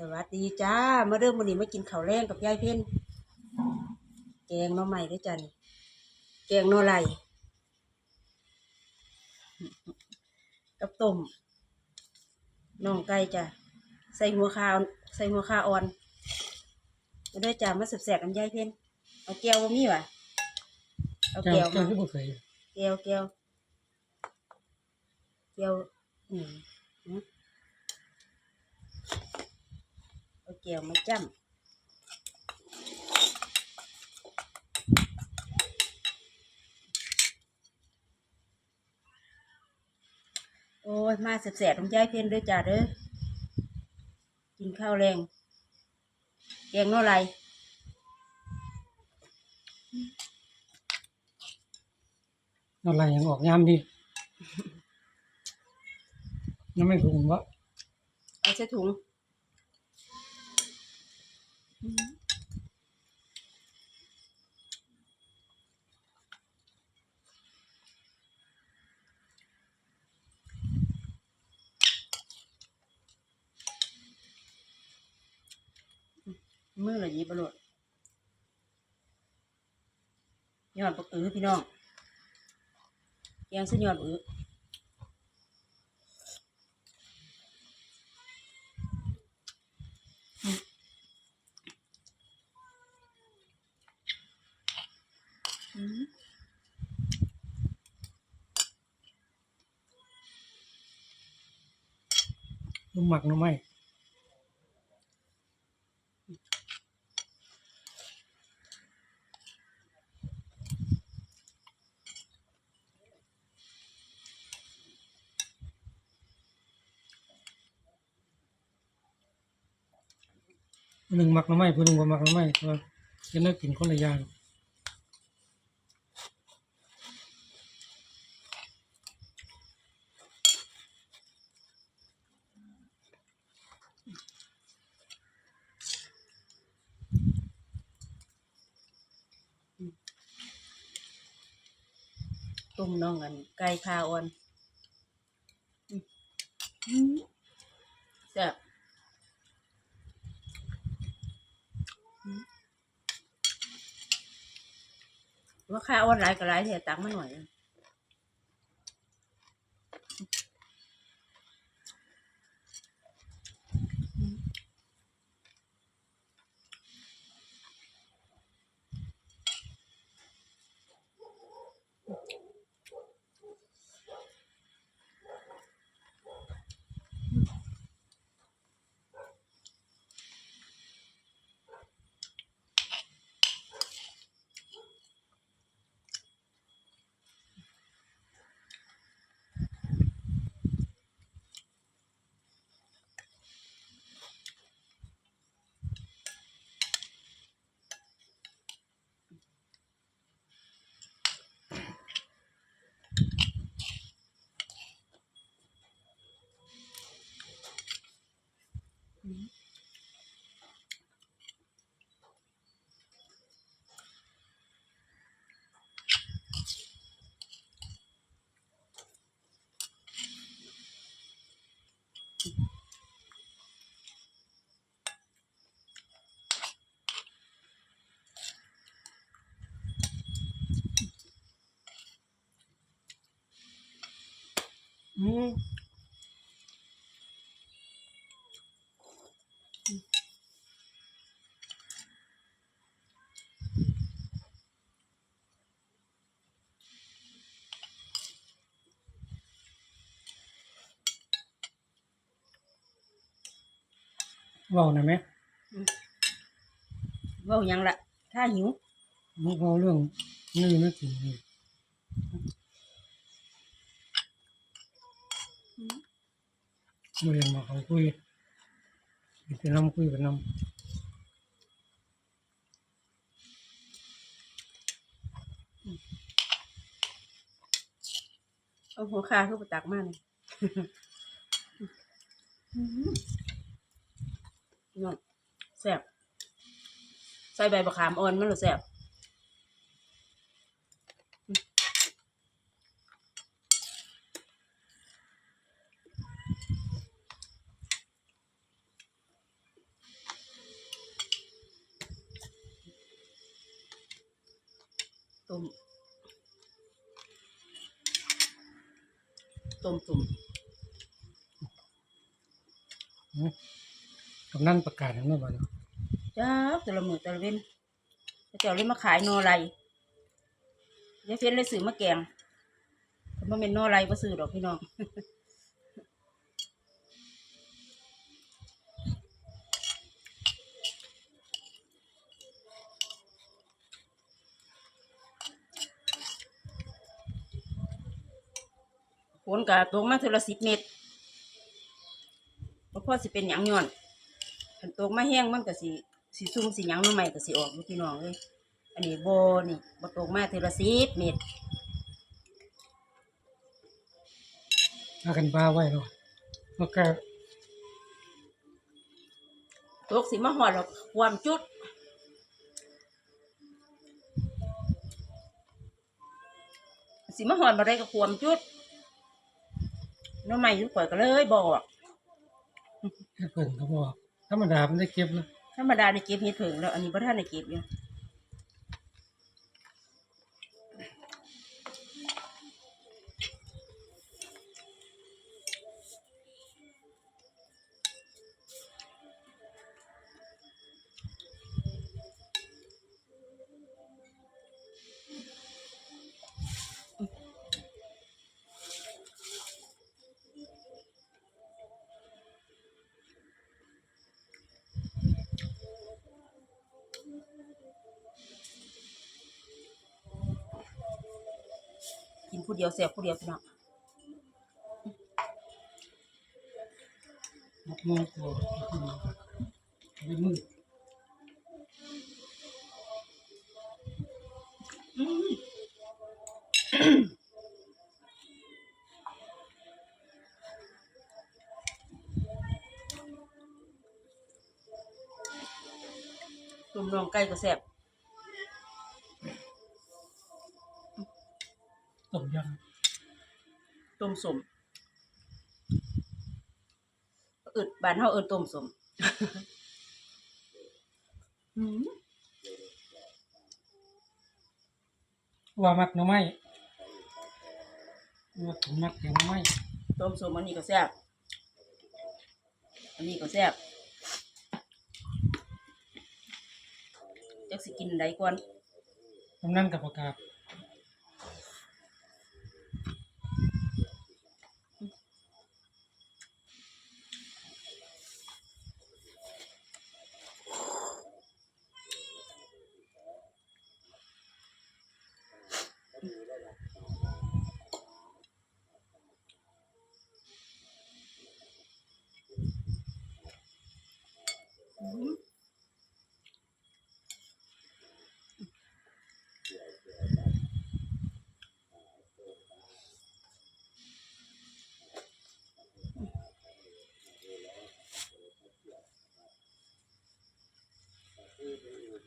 สวัสดีจ้ามาเริ่มวันนี้มากินข้าวแรงกับยายเพ่นแกงหน่อใหม่ด้วยจ้ะนี่แกงหน่อไหลกับต้มน่องไก่จ้ะใส่หัวขาวใส่หัวขาอ่อนมาด้วยจ้ามาแสบๆกันยายเพ่นเอาแก้วบ่มีวะเอาเจ้าแก้วเจ้ามาที่บ่เคยแก้วแก้วแก้วอืมอืม เอาแก้วมาจ้ำโอ้ย มาแสบๆต้องย้ายเพี้ยนด้วยจ้าเด้อกินข้าวแรงแกงโน่อไรนอะไรยังออกยามดียังไม่ถูกวะเอาใส่ถุง มือละยีบโลดยอดปักอือพี่น้องแกงเส้นยอดอืออื หมักหน้ำไม้หนึ่งหมักหน้ำไม้ผู้หนึ่งบ่หมักหน้ำไม้เพราะว่าจะเลิกกินคนละอย่าง ต้มน้องกันไก่คาอ่อนแซ่บว่าคาอ่อนหลายก็หลายเถอะตักมาหน่อย อืม เว้าหน่อยไหมเว่าหยังละถ้าหิวมันเว้าเรื่องนี่ไม่กินนี่บ่เรียนมาเขาคุยไปนำคุยไปนำเอาหัวคาเข้าไปตักมาเลย พี่น้องแซ่บใส่ใบบักขามอ่อนมันหรือแซ่บต้มต้มตุ่ม กำนันประกาศให้แม่บ้านเนาะจ้าแต่ละมือแต่ละเว้นเจ้าเลยมาขายนอไรยายเฟ้นเลยซื้อมาแกงแต่บ่แม่นนอไรบ่ซื้อดอกพี่น้องฝนกะตกมาเทอละสิบเมตรบ่พอสิเป็นหยังย้อน นตกมาแห้งมันก็สิสิซุ่มสิหยังหน้อใหม่ก็สิออกอยู่พี่น้องเอ้ยอันนี้บ่นี่บ่ตกมาเทอละสิบเมตรถ้ากันบ้าไว้เนาะแล้วก็ตกสิมาหอดแล้วความจุดสิมาหอดบ่ได้ก็ความจุดหน้อใหม่อยู่ข่อยก็เลยบอกแค่เพิ่นเขาบอก ธรรมดามันได้เก็บนะธรรมดาในเก็บเห็ดเผิงแล้ว อันนี้บ่ท่านได้เก็บอยู่ ผู้เดียวเสียผู้เดียวพี่น้องมักมองตัวได้มือตุ่มน้องไก่ก็แซ่บ ต้มยต้มสมอึดบ้านเฮาเอิ้นต้มสมอืมำว่ามักหน่อไม้ว่าผมมักแกงหน่อไม้ต้มสมอันนี้ก็แซ่บอันนี้ก็แซ่บจักสิกินใดก่อนกำนันกับประกาศ ก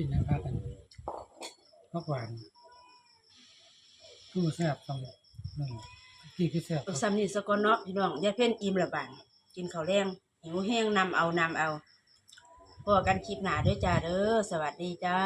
ินนะครับกันมักหวานคือแซ่บตรงนั่นกี่คือแซ่บเอาซ้ำนี่สะกอนเนาะพี่น้องยายเพ่นอิ่มและบานกินข้าวแรงหิวแห้งนำเอานำเอา พวกันคลิปหน้าด้วยจ้าเด้อสวัสดีจ้า